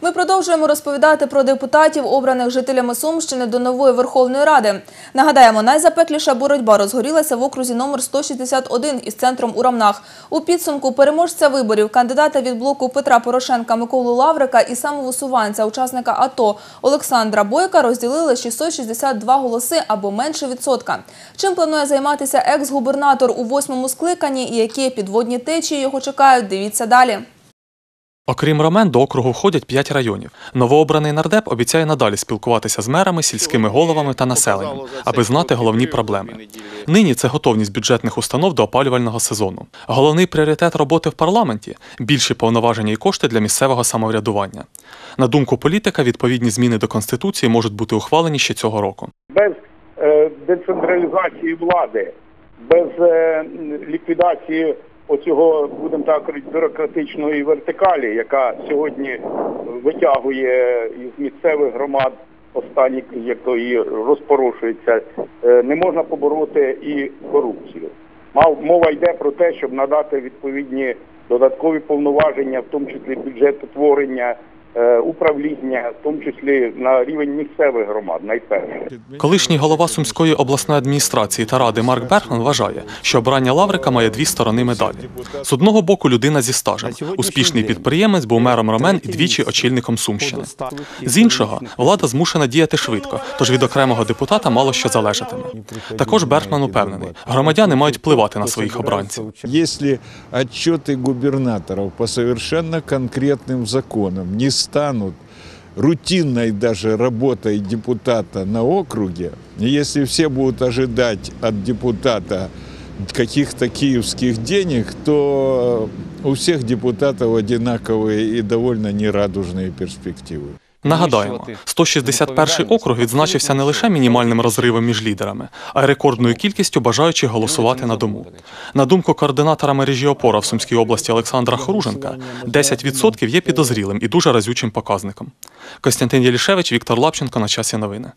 Ми продовжуємо розповідати про депутатів, обраних жителями Сумщини до нової Верховної Ради. Нагадаємо, найзапекліша боротьба розгорілася в окрузі номер 161 із центром у Рамнах. У підсумку переможця виборів кандидата від блоку Петра Порошенка Миколу Лаврика і самовисуванця учасника АТО Олександра Бойка розділили 662 голоси або менше відсотка. Чим планує займатися екс-губернатор у восьмому скликанні і які підводні течії його чекають, дивіться далі. Окрім Ромен, до округу входять п'ять районів. Новообраний нардеп обіцяє надалі спілкуватися з мерами, сільськими головами та населенням, аби знати головні проблеми. Нині це готовність бюджетних установ до опалювального сезону. Головний пріоритет роботи в парламенті більші повноваження і кошти для місцевого самоврядування. На думку політика, відповідні зміни до конституції можуть бути ухвалені ще цього року. без е, децентралізації влади, без е, ліквідації оцього, будемо так говорити, бюрократичної вертикалі, яка сьогодні витягує із місцевих громад останні, як то і розпорушується, е, не можна побороти і корупцію. Мова йде про те, щоб надати відповідні додаткові повноваження, в тому числі бюджетотворення, е, управління, в тому числі на рівень місцевих громад, найперше. Колишній голова Сумської обласної адміністрації та ради Марк Бергман вважає, що обрання Лаврика має дві сторони медалі. З одного боку, людина зі стажем, успішний підприємець, був мером Ромен і двічі очільником Сумщини. З іншого, влада змушена діяти швидко, тож від окремого депутата мало що залежатиме. Також Бергман упевнений, громадяни мають впливати на своїх обранців. Если отчеты губернаторов по совершенно конкретным законам не станут рутинной даже работой депутата на округе, если все будут ожидать от депутата каких-то киевских денег, то у всех депутатов одинаковые и довольно нерадужные перспективы. Нагадаємо, 161 округ відзначився не лише мінімальним розривом між лідерами, а й рекордною кількістю бажаючих голосувати на дому. На думку координатора мережі опора в Сумській області Олександра Хоруженка, 10% є підозрілим і дуже разючим показником. Костянтин Єлішевич, Віктор Лапченко на часі новини.